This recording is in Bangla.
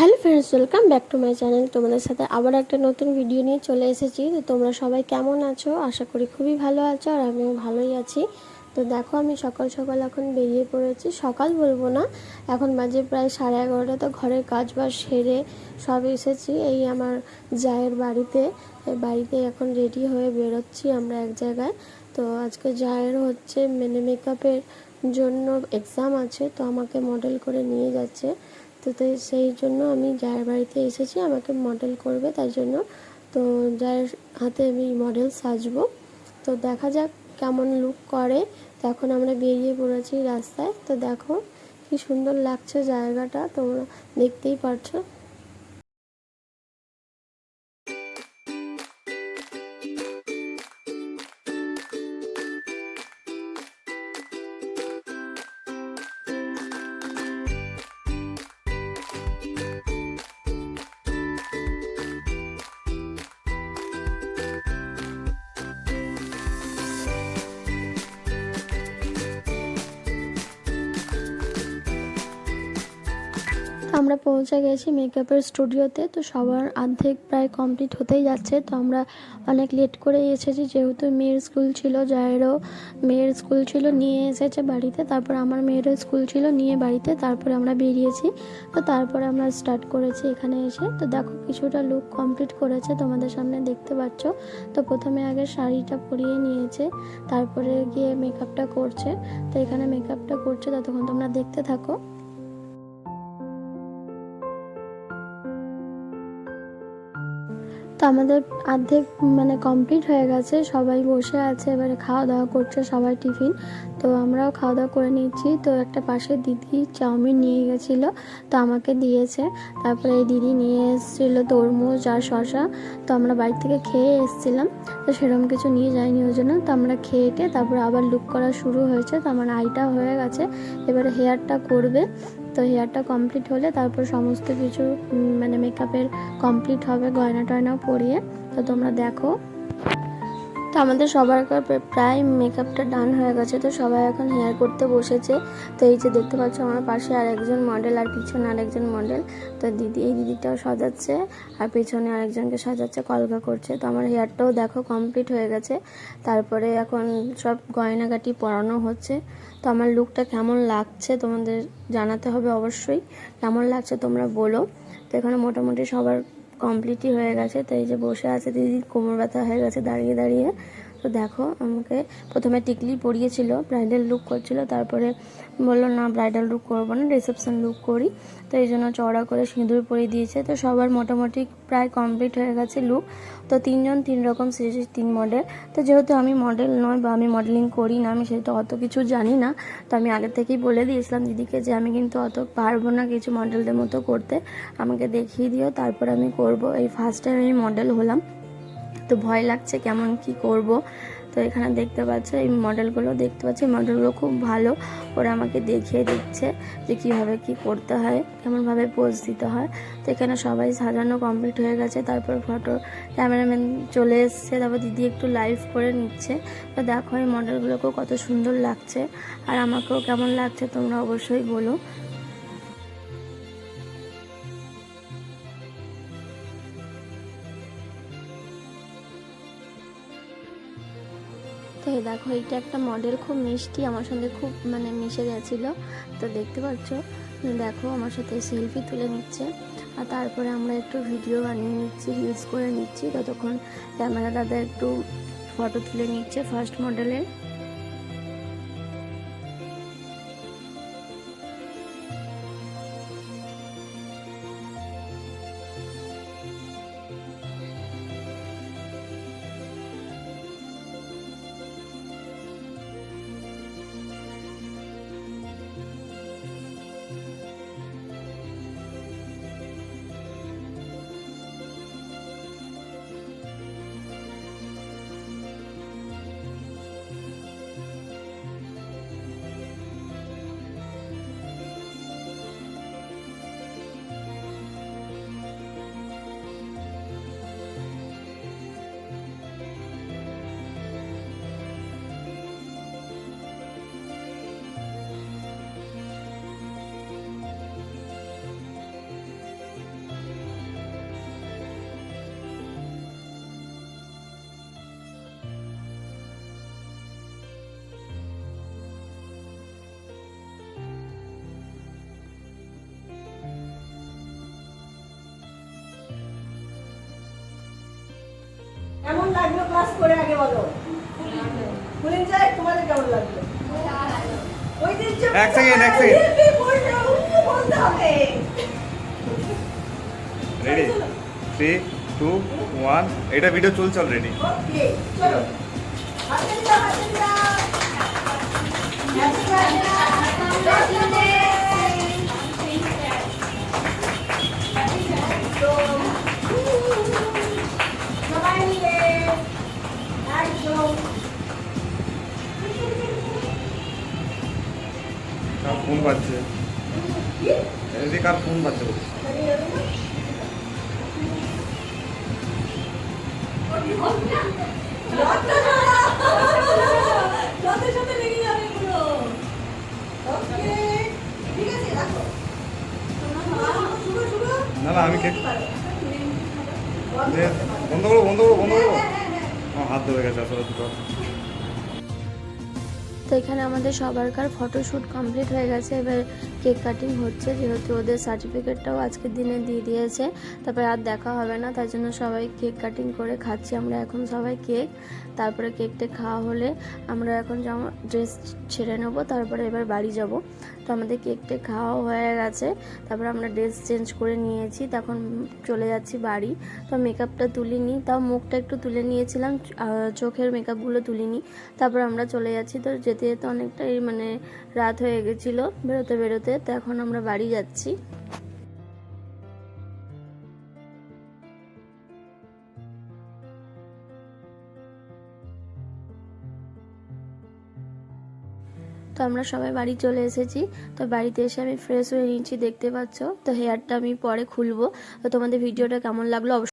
Hello friends, welcome back to my channel. তোমাদের সাথে আবার একটা নতুন ভিডিও নিয়ে চলে এসেছি। তো তোমরা সবাই কেমন আছো? আশা করি খুবই ভালো আছো আর আমিও ভালোই আছি। তো দেখো, আমি সকাল সকাল এখন বেরিয়ে পড়েছি। সকাল বলব না, এখন বাজে প্রায় সাড়ে এগারোটা। তো ঘরের কাজ বাজ সেরে সব এসেছি। এই আমার জায়ের বাড়িতে বাড়িতে এখন রেডি হয়ে বেরোচ্ছি আমরা এক জায়গায়। তো আজকে জায়ের হচ্ছে মানে মেকআপের জন্য এক্সাম আছে, তো আমাকে মডেল করে নিয়ে যাচ্ছে। তো তাই সেই জন্য আমি যার বাড়িতে এসেছি আমাকে মডেল করবে, তার জন্য। তো যার হাতে আমি মডেল সাজবো। তো দেখা যাক কেমন লুক করে। তখন আমরা বেরিয়ে পড়েছি রাস্তায়। তো দেখো কি সুন্দর লাগছে জায়গাটা। তোমরা দেখতেই পারছ। আমরা পৌঁছে গেছি মেকআপের স্টুডিওতে তো সবার অর্ধেক প্রায় কমপ্লিট হতেই যাচ্ছে। তো আমরা অনেক লেট করে এসেছি। যেহেতু মেয়ের স্কুল ছিল, জায়েরও মেয়ের স্কুল ছিল, নিয়ে এসেছে বাড়িতে। তারপর আমার মেয়েরও স্কুল ছিল, নিয়ে বাড়িতে। তারপরে আমরা বেরিয়েছি। তো তারপরে আমরা স্টার্ট করেছি এখানে এসে। তো দেখো কিছুটা লুক কমপ্লিট করেছে তোমাদের সামনে, দেখতে পাচ্ছ? তো প্রথমে আগে শাড়িটা পরিয়ে নিয়েছে। তারপরে গিয়ে মেকআপটা করছে। তো এখানে মেকআপটা করছে, ততক্ষণ তোমরা দেখতে থাকো। তো আমাদের অর্ধেক মানে কমপ্লিট হয়ে গেছে। সবাই বসে আছে, এবারে খাওয়া দাওয়া করছে সবাই টিফিন। তো আমরাও খাওয়া দাওয়া করে নিচ্ছি। তো একটা পাশে দিদি চাউমিন নিয়ে গেছিল, তো আমাকে দিয়েছে। তারপরে এই দিদি নিয়ে এসেছিল তরমুজ আর শশা তো আমরা বাড়ি থেকে খেয়ে এসেছিলাম। তো সেরকম কিছু নিয়ে যাইনি ওই জন্য। তো আমরা খেয়ে টে তারপরে আবার লুক করা শুরু হয়েছে। তো আমার আইটা হয়ে গেছে। এবারে হেয়ারটা করবে। তো হেয়ারটা কমপ্লিট হলে তারপর সমস্ত কিছু মানে মেকআপের কমপ্লিট হবে, গয়না টয়নাও পরিয়ে। তো তোমরা দেখো তো আমাদের সবার প্রায় মেকআপটা ডান হয়ে গেছে, তো সবাই এখন হেয়ার করতে বসেছে। তো এই যে দেখতে পাচ্ছ আমার পাশে আরেকজন মডেল আর পিছনে আরেকজন মডেল তো দিদি, এই দিদিটাও সাজাচ্ছে আর পিছনে আরেকজনকে সাজাচ্ছে, কলকা করছে। তো আমার হেয়ারটাও দেখো কমপ্লিট হয়ে গেছে। তারপরে এখন সব গয়নাগাটি পরানো হচ্ছে। তো আমার লুকটা কেমন লাগছে তোমাদের জানাতে হবে অবশ্যই। কেমন লাগছে তোমরা বলো। তো এখানে মোটামুটি সবার কমপ্লিটই হয়ে গেছে। তাই যে বসে আছে দিদির কোমর ব্যথা হয়ে গেছে দাঁড়িয়ে দাঁড়িয়ে। তো দেখো, আমাকে প্রথমে টিকলি পরিয়েছিল ব্রাইডাল লুক করছিল, তারপরে বলল, না ব্রাইডাল লুক করব না রিসেপশন লুক করি। তো এই জন্য চড়া করে সিঁদুর পরিয়ে দিয়েছে। তো সবার মোটামুটি প্রায় কমপ্লিট হয়ে গেছে লুক তো তিনজন তিন রকম সেজেছে তিন মডেল তো যেহেতু আমি মডেল নয় বা আমি মডেলিং করি না, আমি সেটা অত কিছু জানি না, তো আমি আগে থেকেই বলে দিয়েছিলাম দিদিকে যে আমি কিন্তু অত পারব না কিছু মডেলদের মতো করতে। আমাকে দেখিয়ে দিও, তারপর আমি করব। এই ফার্স্ট টাইম আমি মডেল হলাম। তো ভয় লাগছে কেমন কি করব। তো এখানে দেখতে পাচ্ছ, এই মডেলগুলো দেখতে পাচ্ছি মডেলগুলো খুব ভালো। ওরা আমাকে দেখিয়ে দিচ্ছে যে কীভাবে কি করতে হয়, কেমনভাবে পোজ দিতে হয়। তো এখানে সবাই সাজানো কমপ্লিট হয়ে গেছে। তারপর ফটো ক্যামেরাম্যান চলে এসছে। তারপর দিদি একটু লাইভ করে নিচ্ছে। তো দেখো এই মডেলগুলোকেও কত সুন্দর লাগছে। আর আমাকেও কেমন লাগছে তোমরা অবশ্যই বলো। এই দেখো, এইটা একটা মডেল খুব মিষ্টি, আমার সঙ্গে খুব মানে মিশে গেছিল। তো দেখতে পাচ্ছ? দেখো, আমার সাথে সেলফি তুলে নিচ্ছে। আর তারপরে আমরা একটু ভিডিও বানিয়ে নিচ্ছি রিলস করে নিচ্ছি। ততক্ষণ ক্যামেরা দাদা একটু ফটো তুলে নিচ্ছে ফার্স্ট মডেলের কেমন লাগল ক্লাস করে আগে বলো? কুলিন যাই তোমাদের কেমন লাগল? এক এক বলতে হবে। রেডি থ্রি টু ওয়ান এটা ভিডিও চলছে অলরেডি ওকে চলো। হাতে দিও হাতে দিও কার ফোন বাজছে? এদিকে কার ফোন বাজছে না না আমি কে যে বন্ধ করো বন্ধ করো বন্ধ করো। আমার হাত ধরে গেছে আসলে দুটো তো এখানে আমাদের সবারকার ফটোশ্যুট কমপ্লিট হয়ে গেছে। এবার কেক কাটিং হচ্ছে, যেহেতু ওদের সার্টিফিকেটটাও আজকের দিনে দিয়ে দিয়েছে, তারপরে আর দেখা হবে না, তার জন্য সবাই কেক কাটিং করে খাচ্ছি আমরা এখন সবাই কেক। তারপরে কেকটা খাওয়া হলে আমরা এখন ড্রেস ছেড়ে নেব, তারপরে এবার বাড়ি যাব। তো আমাদের কেকটা খাওয়া হয়ে গেছে, তারপরে আমরা ড্রেস চেঞ্জ করে নিয়েছি তখন চলে যাচ্ছি বাড়ি। তো মেকআপটা তুলিনি, তাও মুখটা একটু তুলে নিয়েছিলাম চোখের মেকআপগুলো তুলিনি, তারপর আমরা চলে যাচ্ছি। তো যেতে যেতে অনেকটাই মানে রাত হয়ে গেছিল, বেরোতে বেরোতে তো এখন আমরা বাড়ি যাচ্ছি। তো আমরা সবাই বাড়ি চলে এসেছি। তো বাড়িতে এসে আমি ফ্রেশ হয়ে নিয়েছি, দেখতে পাচ্ছ। তো হেয়ারটা আমি পরে খুলবো। তো তোমাদের ভিডিওটা কেমন লাগল